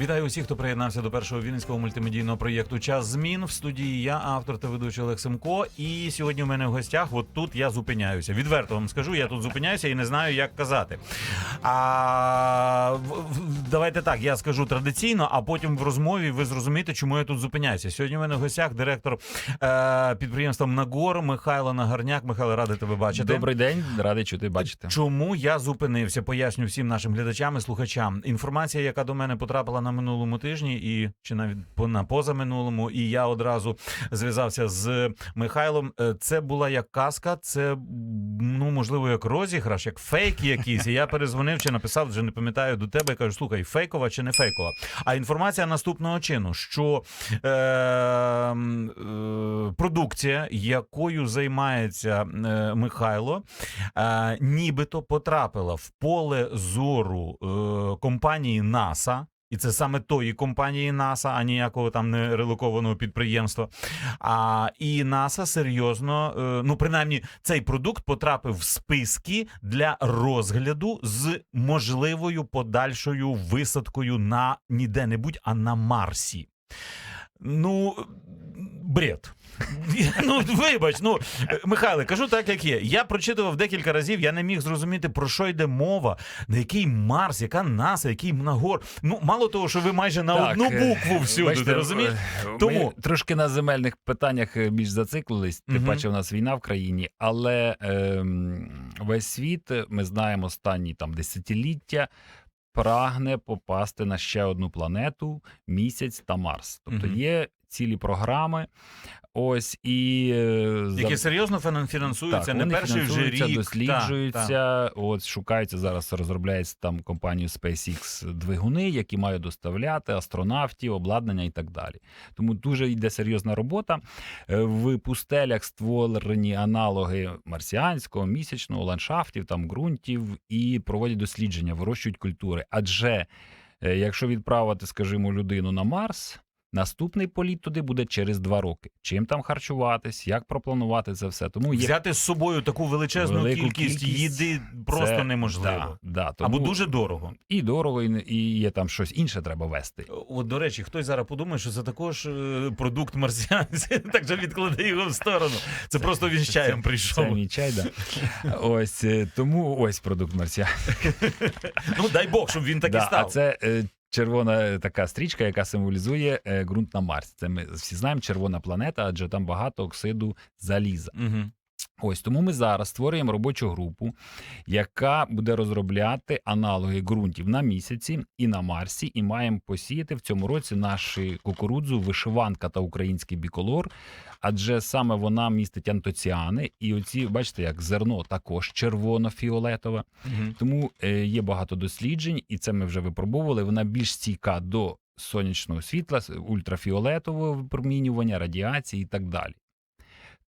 Вітаю усіх, хто приєднався до першого вінницького мультимедійного проєкту Час змін в студії. Я автор та ведучий Олег Семко. І сьогодні у мене в гостях. От тут я зупиняюся. Відверто вам скажу, я тут зупиняюся і не знаю, як казати. А в- в- давайте так, я скажу традиційно, а потім в розмові ви зрозумієте, чому я тут зупиняюся. Сьогодні у мене в гостях директор е, підприємства Нагор Михайло Нагарняк. Михайло, радий тебе бачити. Добрий день, радий чути бачити. Чому я зупинився? Поясню всім нашим глядачам і слухачам. Інформація, яка до мене потрапила на минулому тижні, і чи навіть на позаминулому, і я одразу зв'язався з Михайлом. е, Це була як казка, це ну можливо як розіграш, як фейк якийсь. І я перезвонив чи написав, вже не пам'ятаю до тебе. і Кажу, слухай, фейкова чи не фейкова. А інформація наступного чину, що е, е, продукція, якою займається е, Михайло, е, нібито потрапила в поле зору е, компанії НАСА. І це саме тої компанії НАСА, а ніякого там не релокованого підприємства. А і НАСА серйозно, е, ну принаймні, цей продукт потрапив в списки для розгляду з можливою подальшою висадкою на ніде небудь, а на Марсі. Ну, бред. Ну, вибач, ну Михайле, кажу так, як є. Я прочитував декілька разів, я не міг зрозуміти, про що йде мова, на який Марс, яка НАСА, який Мнагор. Ну, мало того, що ви майже на Так, одну е, букву всюди, ти розумієш? е, Ми Тому- трошки на земельних питаннях е, більш зациклились. Тим Мгм. паче, у нас війна в країні, але ем, весь світ, е, ми знаємо останні там десятиліття. Прагне попасти на ще одну планету, місяць та Марс. Тобто Мгм. є цілі програми. Ось і е, Які серйозно фінансуються, так, не вони перший вже рік. досліджуються. Та, та. От шукаються зараз, розробляється там компанію SpaceX двигуни, які мають доставляти астронавтів, обладнання і так далі. Тому дуже йде серйозна робота. Е, В пустелях створені аналоги марсіанського, місячного ландшафтів, там ґрунтів і проводять дослідження, вирощують культури. Адже е, якщо відправити, скажімо, людину на Марс. Наступний політ туди буде через два роки. Чим там харчуватись, як пропланувати це все. Тому є Взяти з собою таку величезну Велику кількість, кількість їди просто це- неможливо. Да, да, тому Або дуже дорого. і дорого, і, і є там щось інше треба вести. От, до речі, хтось зараз подумає, що це також е, продукт марсіанців, так же відклади його в сторону. Це просто він з чаєм Це прийшов. мій чай, да. Ось е, тому ось продукт Марсіан. Ну дай Бог, щоб він так і Да, а став. це е, червона е, така стрічка, яка символізує е, ґрунт на Марсі. Це ми всі знаємо, червона планета, адже там багато оксиду заліза. Угу. Ось тому ми зараз створюємо робочу групу, яка буде розробляти аналоги ґрунтів на місяці і на Марсі, і маємо посіяти в цьому році нашу кукурудзу, вишиванка та український біколор. Адже саме вона містить антоціани, і оці, бачите, як зерно також червоно-фіолетове. Угу. Тому е, є багато досліджень, і це ми вже випробовували. Вона більш стійка до сонячного світла, ультрафіолетового випромінювання, радіації і так далі.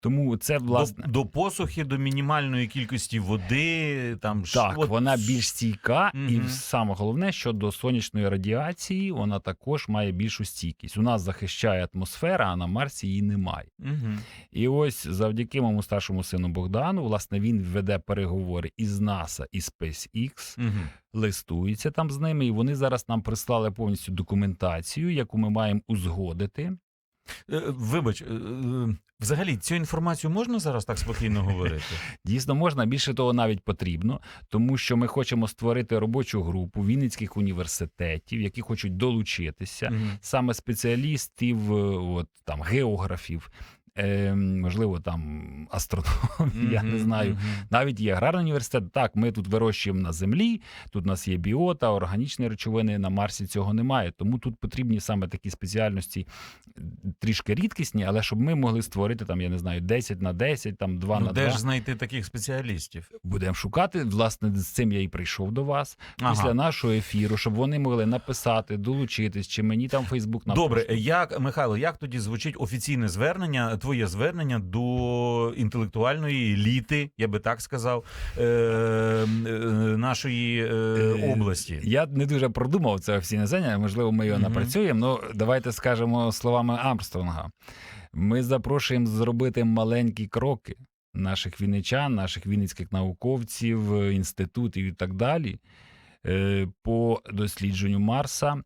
Тому це власне. До, до посухи, до мінімальної кількості води. Там Так, от- вона більш стійка, і саме головне, що до сонячної радіації вона також має більшу стійкість. У нас захищає атмосфера, а на Марсі її немає. Мгм. І ось завдяки моєму старшому сину Богдану, власне, він веде переговори із НАСА і SpaceX, Мгм. листується там з ними, і вони зараз нам прислали повністю документацію, яку ми маємо узгодити. Е, Вибач, е, е, взагалі цю інформацію можна зараз так спокійно говорити? Дійсно, можна більше того навіть потрібно, тому що ми хочемо створити робочу групу вінницьких університетів, які хочуть долучитися. Мгм. саме спеціалістів, е, от там географів, е, можливо, там астрономів, я не знаю. мгм. Навіть є аграрний університет. Так, ми тут вирощуємо на землі, тут у нас є біота, органічні речовини. На Марсі цього немає. Тому тут потрібні саме такі спеціальності трішки рідкісні, але щоб ми могли створити там, я не знаю, 10 на 10, там 2 Ну, на де ж знайти таких спеціалістів? Будемо шукати. Власне, з цим я і прийшов до вас Ага. після нашого ефіру, щоб вони могли написати, долучитись, чи мені там Фейсбук напише. Добре, як Михайло, як тоді звучить офіційне звернення, твоє звернення до інтелектуальної еліти, я би так сказав, е, е, нашої е, Е, області? Я не дуже продумав це офіційне звернення, можливо, ми його Мгм. напрацюємо. Ну, давайте скажемо словами Армстронга. Ми запрошуємо зробити маленькі кроки наших вінничан, наших вінницьких науковців, інститутів і так далі е, по дослідженню Марса.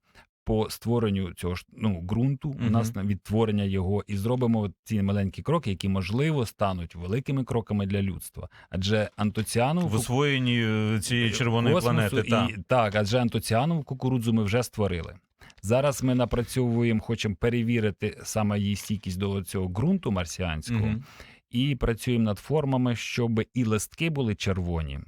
По створенню цього ж ну, ґрунту, у нас на відтворення його, і зробимо ці маленькі кроки, які можливо стануть великими кроками для людства. Адже антоціану в освоєнні е, цієї червоної космосу планети. Та. І, так, адже антоціанову кукурудзу ми вже створили. Зараз ми напрацьовуємо, хочемо перевірити саме її стійкість до цього ґрунту марсіанського, Мгм. і працюємо над формами, щоб і листки були червоні,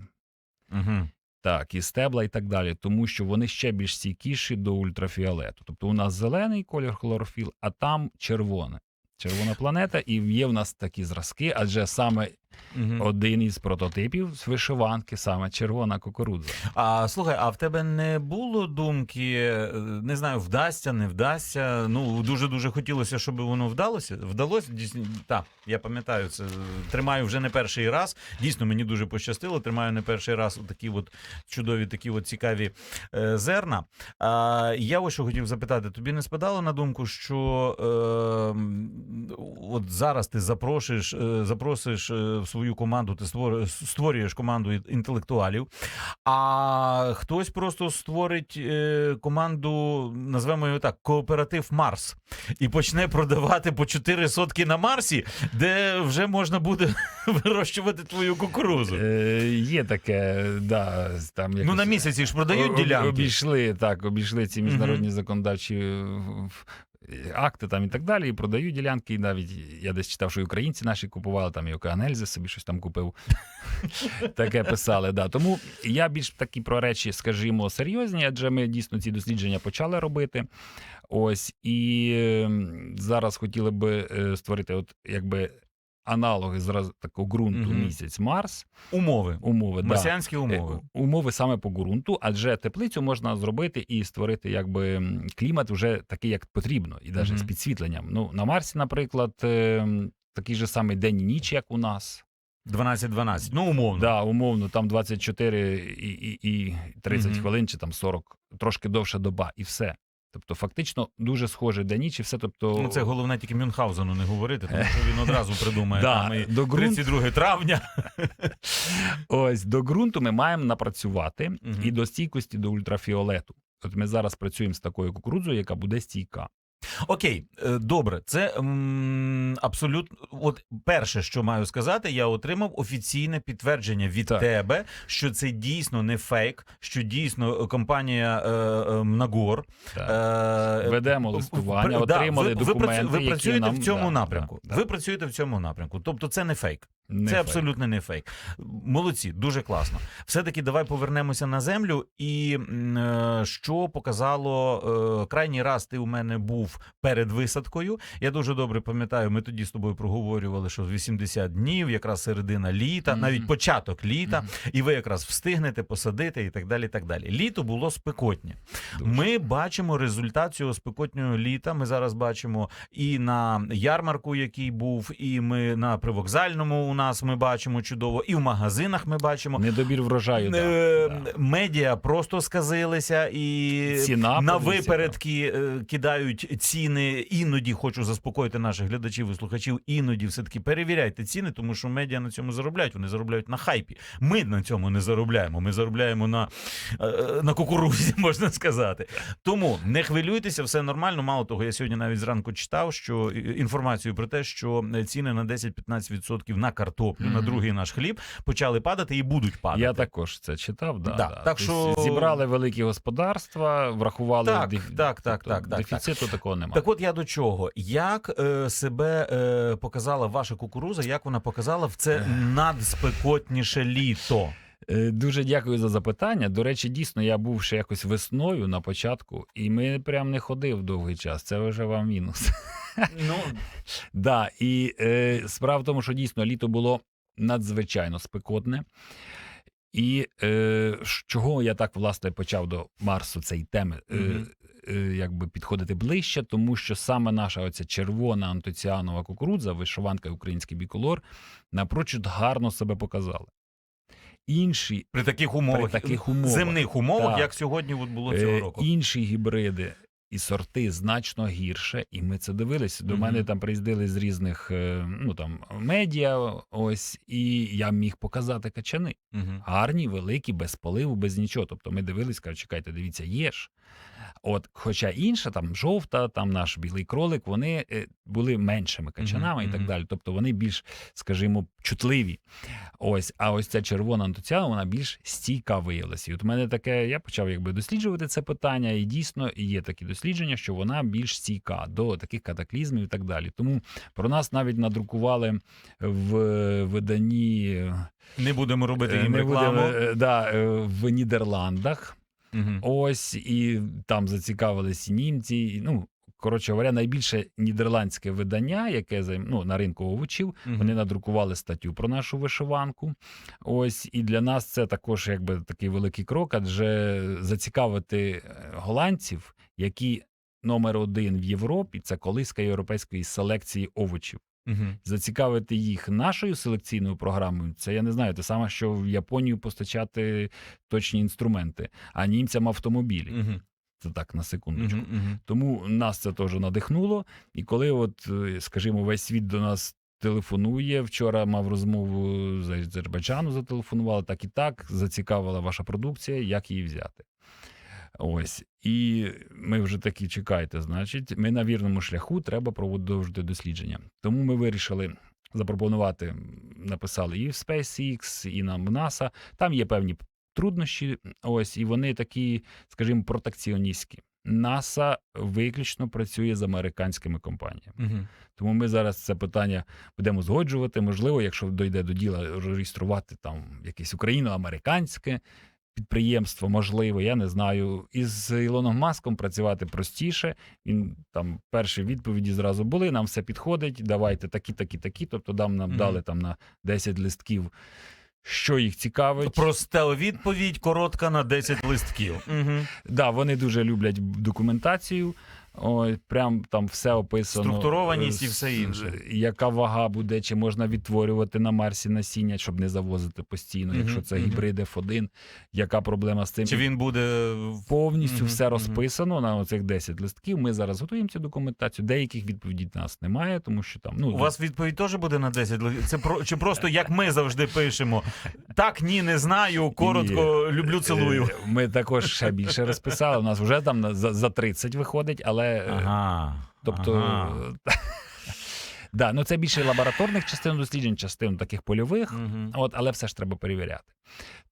Мгм. Так, і стебла, і так далі, тому що вони ще більш стійкіші до ультрафіолету. Тобто у нас зелений колір хлорофіл, а там червоне. Червона планета, і є в нас такі зразки, адже саме Мгм. один із прототипів з вишиванки, саме червона кукурудза. А слухай, а в тебе не було думки, е, не знаю, вдасться, не вдасться. Ну дуже дуже хотілося, щоб воно вдалося. Вдалося дійсно. Так, я пам'ятаю це. Тримаю вже не перший раз. Дійсно, мені дуже пощастило. Тримаю не перший раз такі от чудові, такі от цікаві е, зерна. А я ось що хотів запитати: тобі не спадало на думку, що е, от зараз ти запрошуєш, е, запросиш е, в свою команду, ти створюєш команду інтелектуалів. А хтось просто створить е, команду, назвемо його так, кооператив Марс, і почне продавати по 4 сотки на Марсі, де вже можна буде вирощувати твою кукурузу. Е, є таке, да, там Ну на місяці ж продають ділянки. Обійшли так, обійшли ці міжнародні законодавчі акти там і так далі, і продаю ділянки. І навіть я десь читав, що і українці наші купували, там і Океанельзи собі щось там купив. Таке писали. Да. Тому я більш такі про речі, скажімо, серйозні, адже ми дійсно ці дослідження почали робити. Ось і ем, зараз хотіли би е, створити, от якби. Аналоги зразу такого ґрунту Мгм. місяць Марс, Умови. умови. да. Марсіанські умови. Е, Умови саме по ґрунту, адже теплицю можна зробити і створити якби м, клімат вже такий, як потрібно, і навіть Мгм. з підсвітленням. Ну на Марсі, наприклад, е, м, такий же самий день і ніч, як у нас. 12-12. Ну, умовно. Да, умовно, там 24 і, і, і 30 Мгм. хвилин, чи там 40, трошки довша доба, і все. Тобто, фактично, дуже схоже до нічі. все. Тобто, Ну, це головне тільки Мюнхгаузену не говорити, тому що він одразу придумає Да, там і до ґрунту- 32 травня. Ось до ґрунту ми маємо напрацювати угу. і до стійкості до ультрафіолету. От ми зараз працюємо з такою кукурудзою, яка буде стійка. Окей, е, добре, це м, абсолютно. От перше, що маю сказати, я отримав офіційне підтвердження від Так. тебе, що це дійсно не фейк, що дійсно компанія е, е, Нагор е, Ведемо листування, отримали ви, ви, документи, ви які працюєте нам- в цьому да, напрямку. да, да. Ви працюєте в цьому напрямку. Тобто, це не фейк. Не це фейк. абсолютно не фейк. Молодці, дуже класно. Все-таки давай повернемося на землю. І е, що показало е, крайній раз ти у мене був перед висадкою. Я дуже добре пам'ятаю, ми тоді з тобою проговорювали, що 80 днів, якраз середина літа, Мгм. навіть початок літа, Мгм. і ви якраз встигнете посадити і так далі. Так далі. Літо було спекотнє. Дуже. Ми бачимо результат цього спекотнього літа. Ми зараз бачимо і на ярмарку, який був, і ми на привокзальному у нас ми бачимо чудово, і в магазинах ми бачимо. Недобір врожаю. Е, да. Медіа просто сказилися і Ціна на випередки е, кидають ціни. Іноді хочу заспокоїти наших глядачів і слухачів. Іноді все таки перевіряйте ціни, тому що медіа на цьому заробляють. Вони заробляють на хайпі. Ми на цьому не заробляємо. Ми заробляємо на, е, на кукурузі, можна сказати. Тому не хвилюйтеся, все нормально. Мало того, я сьогодні навіть зранку читав, що е, інформацію про те, що ціни на 10-15% на картоплю, на другий наш хліб почали падати і будуть падати. Я також це читав. Да, Да, так Тобто що- зібрали великі господарства, врахували Так, деф- так, так, тобто так, так, дефіциту такого немає. Так от я до чого? Як е, себе е, показала ваша кукуруза, як вона показала в це надспекотніше літо? Е, Дуже дякую за запитання. До речі, дійсно, я був ще якось весною на початку, і ми прям не ходив довгий час. Це вже вам мінус. Ну, Да, і е, справа в тому, що дійсно літо було надзвичайно спекотне. І е, чого я так власне почав до Марсу цієї теми е, е, якби підходити ближче, тому що саме наша оця червона антоціанова кукурудза, вишиванка український біколор, напрочуд гарно себе показали. Інші при таких умовах, При таких умовах. земних умовах, Так. як сьогодні от було цього Е, року. Інші гібриди і сорти значно гірше, і ми це дивилися. До Мгм. мене там приїздили з різних е, ну там медіа. Ось і я міг показати качани. Мгм. Гарні, великі, без поливу, без нічого. Тобто ми дивились, кажуть, чекайте, дивіться, є ж. От, хоча інша, там жовта, там наш білий кролик, вони е, були меншими качанами Мгм, і так далі. Тобто вони більш, скажімо, чутливі. Ось, а ось ця червона антоціана, вона більш стійка виявилася. І от у мене таке, я почав якби досліджувати це питання, і дійсно є такі дослідження, що вона більш стійка до таких катаклізмів і так далі. Тому про нас навіть надрукували в виданні Не будемо робити е, їм рекламу. будемо, е, да, е, в Нідерландах. Угу. Ось і там зацікавились німці. Ну коротше говоря, найбільше нідерландське видання, яке ну, на ринку овочів, Мгм. вони надрукували статтю про нашу вишиванку. Ось і для нас це також якби такий великий крок, адже зацікавити е, голландців, які номер один в Європі, це колиска європейської селекції овочів. Мгм. Зацікавити їх нашою селекційною програмою, це я не знаю, те саме, що в Японію постачати точні інструменти, а німцям автомобілі. Мгм. Це так на секундочку. Мгм. Мгм. Тому нас це теж надихнуло. І коли, от, е, скажімо, весь світ до нас телефонує, вчора мав розмову з Азербайджану, зателефонували так і так, зацікавила ваша продукція, як її взяти. Ось. І ми вже такі чекайте, значить, ми на вірному шляху треба продовжити дослідження. Тому ми вирішили запропонувати, написали і в SpaceX, і нам в NASA. Там є певні труднощі, ось, і вони такі, скажімо, протекціоністські. НАСА виключно працює з американськими компаніями. Мгм. Тому ми зараз це питання будемо згоджувати. Можливо, якщо дійде до діла, реєструвати там якесь україно-американське підприємство, можливо, я не знаю. Із Ілоном Маском працювати простіше. Він там перші відповіді зразу були. Нам все підходить. Давайте такі, такі, такі. Тобто, дам нам Мгм. дали там на 10 листків, що їх цікавить. Просте відповідь коротка на 10 листків. Так, Да, вони дуже люблять документацію. Ой, прям там все описано. Структурованість і все інше. Яка вага буде, чи можна відтворювати на Марсі насіння, щоб не завозити постійно, Мгм, якщо це мгм. гібрид F1, яка проблема з цим? Чи він буде Повністю Мгм, все розписано на оцих 10 листків. Ми зараз готуємо цю документацію. Деяких відповідей в нас немає, тому що там ну у вас відповідь теж буде на 10 листків? Це про чи просто як ми завжди пишемо? Так, ні, не знаю. Коротко, люблю, цілую. Е, Ми також ще більше розписали. У нас вже там за, за 30 виходить, але е, Ага. Тобто, ага. да, ну це більше лабораторних частин досліджень, частин таких польових, Мгм. от, але все ж треба перевіряти.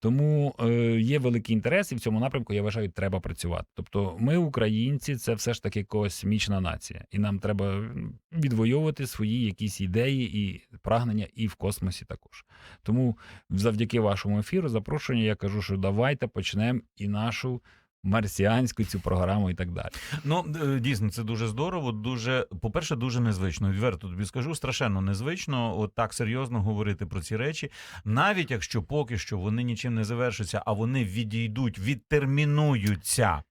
Тому е, є великий інтерес, і в цьому напрямку я вважаю, треба працювати. Тобто, ми, українці, це все ж таки космічна нація, і нам треба відвоювати свої якісь ідеї і прагнення і в космосі також. Тому завдяки вашому ефіру, запрошення, я кажу, що давайте почнемо і нашу марсіанську цю програму і так далі. Ну е, дійсно, це дуже здорово. Дуже, по-перше, дуже незвично. Відверто тобі скажу, страшенно незвично. От так серйозно говорити про ці речі, навіть якщо поки що вони нічим не завершаться, а вони відійдуть, відтермінуються.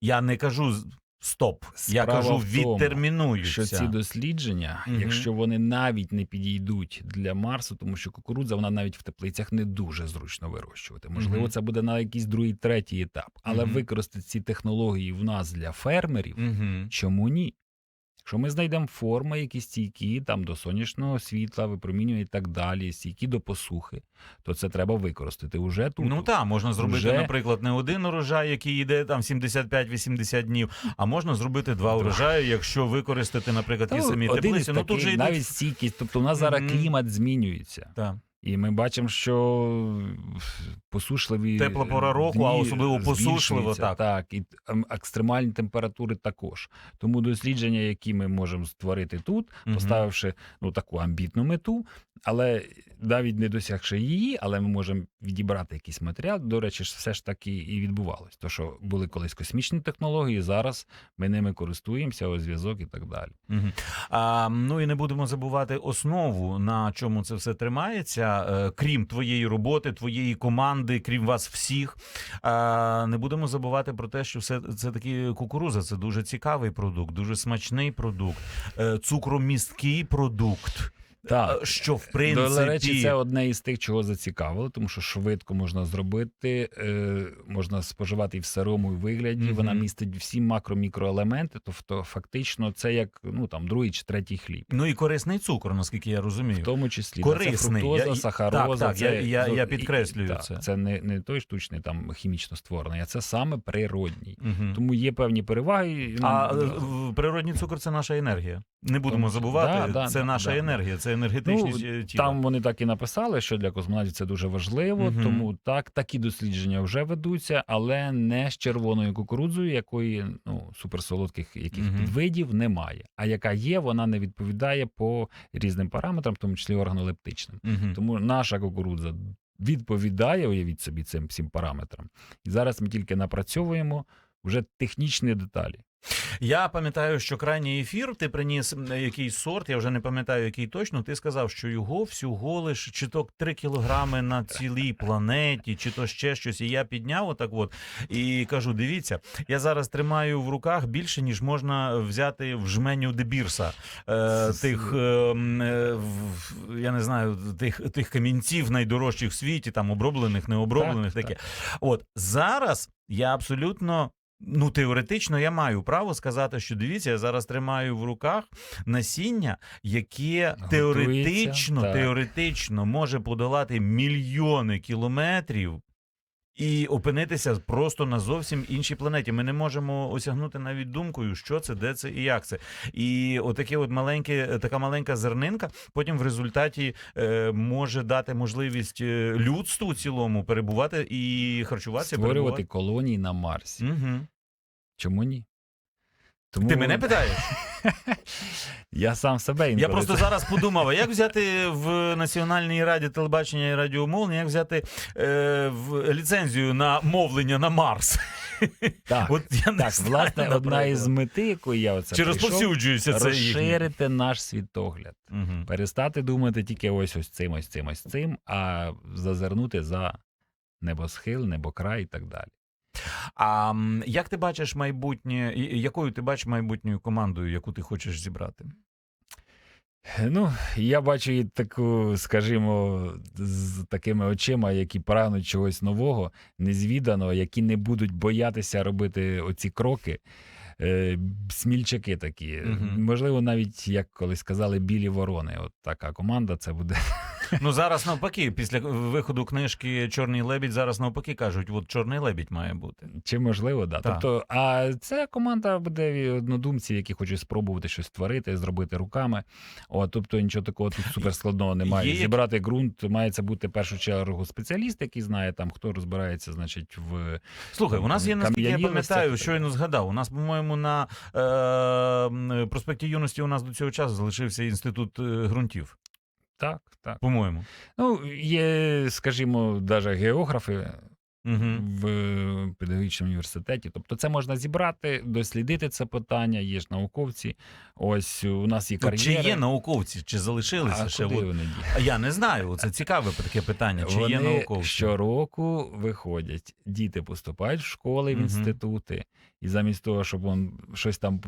Я не кажу стоп. я кажу, відтермінуються. що ці дослідження, угу. якщо вони навіть не підійдуть для Марсу, тому що кукурудза вона навіть в теплицях не дуже зручно вирощувати. Можливо, угу. це буде на якийсь другий, третій етап. Але угу. використати ці технології в нас для фермерів, Угу. чому ні? Якщо ми знайдемо форми, які стійкі там до сонячного світла, випромінювання і так далі, стійкі до посухи, то це треба використати уже тут. Ну так, можна зробити, Вже- наприклад, не один урожай, який йде там 75-80 днів, а можна зробити два урожаї, якщо використати, наприклад, ті самі теплиці. Ну тут же навіть стійкість. Тобто у нас зараз клімат змінюється. Так. І ми бачимо, що посушливі Тепла пора року, а особливо посушливо, так. так, і ем, екстремальні температури також. Тому дослідження, які ми можемо створити тут, поставивши ну таку амбітну мету, але навіть не досягши її, але ми можемо відібрати якийсь матеріал. До речі, все ж таки і відбувалось. То, що були колись космічні технології, зараз ми ними користуємося, ось зв'язок і так далі. Мгм. А, ну і не будемо забувати основу, на чому це все тримається, е, крім твоєї роботи, твоєї команди, крім вас всіх. Не будемо забувати про те, що все це таки кукуруза. Це дуже цікавий продукт, дуже смачний продукт, е, цукромісткий продукт. Так. Е, Що в принципі До речі, це одне із тих, чого зацікавило, тому що швидко можна зробити, е, можна споживати і в сирому вигляді. Мгм. Вона містить всі макро-мікроелементи, тобто фактично це як ну там другий чи третій хліб. ну і корисний цукор, наскільки я розумію. В тому числі Корисний. Це фруктоза, Я- сахароза. так, так, це, я- я- я і- підкреслюю так, це. Це не, не той штучний там хімічно створений, а це саме природній. Мгм. Тому є певні переваги. ну, А да. е, природній цукор це наша енергія. Не будемо Тому забувати, да, це да, наша да. енергія, це енергетичність Ну, е, тіла. Там вони так і написали, що для космонавтів це дуже важливо, Мгм. тому так такі дослідження вже ведуться, але не з червоною кукурудзою, якої ну суперсолодких яких Мгм. підвидів немає. А яка є, вона не відповідає по різним параметрам, в тому числі органолептичним. Мгм. Тому наша кукурудза відповідає, уявіть собі, цим всім параметрам. І зараз ми тільки напрацьовуємо вже технічні деталі. Я пам'ятаю, що крайній ефір ти приніс якийсь сорт, я вже не пам'ятаю, який точно. Ти сказав, що його всього лиш чи то 3 кілограми на цілій планеті, чи то ще щось. І я підняв отак от і кажу: дивіться, я зараз тримаю в руках більше, ніж можна взяти в жменю Дебірса. Е, тих, е, е, в- я не знаю, тих, тих камінців найдорожчих в світі, там оброблених, необроблених, Так, таке. От зараз я абсолютно. Ну, теоретично я маю право сказати, що дивіться, я зараз тримаю в руках насіння, яке Готується, теоретично, так. теоретично може подолати мільйони кілометрів і опинитися просто на зовсім іншій планеті. Ми не можемо осягнути навіть думкою, що це, де це і як це. І отаке от маленьке, така маленька зернинка потім в результаті е, може дати можливість е, людству цілому перебувати і харчуватися. Створювати колонії на Марсі. Угу. Чому ні? Тому... Ти мене питаєш? Я сам себе Я просто зараз подумав, а як взяти в Національній раді телебачення і радіомовлення, як взяти е, в ліцензію на мовлення на Марс? Так, От я не так знаю, власне, одна із мети, якої я оце Чи прийшов, розповсюджується це розширити наш світогляд. Мгм. Перестати думати тільки ось ось цим, ось цим, ось цим, а зазирнути за небосхил, небокрай і так далі. А як ти бачиш майбутнє, якою ти бачиш майбутньою командою, яку ти хочеш зібрати? Ну, я бачу і таку, скажімо, з такими очима, які прагнуть чогось нового, незвіданого, які не будуть боятися робити оці кроки. Е, смільчаки такі. Мгм. Можливо, навіть, як колись казали, білі ворони. От така команда це буде. Ну зараз навпаки, після виходу книжки Чорний лебідь, зараз навпаки кажуть, от чорний лебідь має бути. Чи можливо, да. Так. Тобто, а ця команда буде від однодумців, які хочуть спробувати щось створити, зробити руками. От, тобто нічого такого тут суперскладного немає. Є Зібрати ґрунт мається бути в першу чергу спеціаліст, який знає там, хто розбирається, значить, в Слухай, у нас є, наскільки я пам'ятаю, щойно згадав. У нас, по-моєму, на е, проспекті юності у нас до цього часу залишився інститут е, ґрунтів. Так, так. По-моєму. Ну, є, скажімо, навіть географи Угу. в педагогічному університеті. Тобто, це можна зібрати, дослідити це питання. Є ж науковці. Ось у нас є Чи є науковці, чи залишилися а ще? куди вони а я не знаю. Це цікаве таке питання. Чи Вони є науковці? щороку виходять, діти поступають в школи, в Мгм. інститути, і замість того, щоб он щось там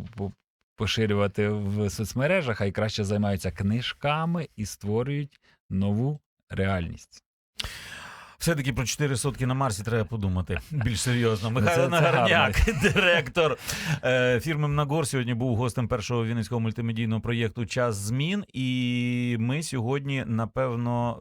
поширювати в соцмережах, хай краще займаються книжками і створюють нову реальність. Все-таки про 4 сотки на Марсі треба подумати більш серйозно. Ну, Михайло Нагарняк, директор е, фірми Мнагор, сьогодні був гостем першого вінницького мультимедійного проєкту Час змін. І ми сьогодні, напевно,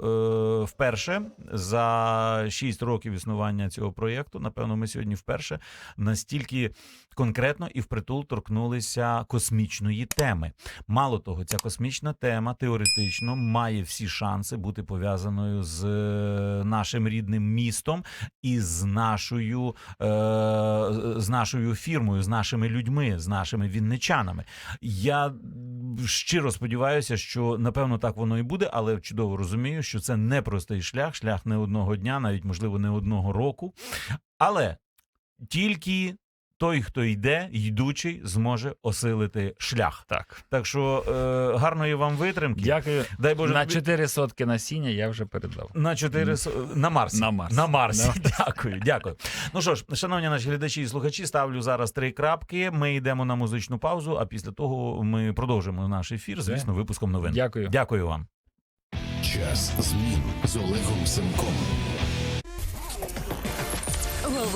е, вперше за 6 років існування цього проєкту, напевно, ми сьогодні вперше настільки конкретно і впритул торкнулися космічної теми. Мало того, ця космічна тема теоретично має всі шанси бути пов'язаною з е, рідним містом і з нашою, е, з нашою фірмою, з нашими людьми, з нашими вінничанами. Я щиро сподіваюся, що напевно так воно і буде, але чудово розумію, що це непростий шлях, шлях не одного дня, навіть можливо не одного року. Але тільки той, хто йде, йдучий, зможе осилити шлях. Так. Так що е, гарної вам витримки. Дякую. Дай Боже На тобі- 4 сотки насіння я вже передав. на 4 с- на Марсі. На Марсі. На Марсі. На Дякую, дякую. Ну що ж, шановні наші глядачі і слухачі, ставлю зараз три крапки. Ми йдемо на музичну паузу, а після того ми продовжимо наш ефір, звісно, випуском новин. Дякую. Дякую вам. Час змін з Олегом Семком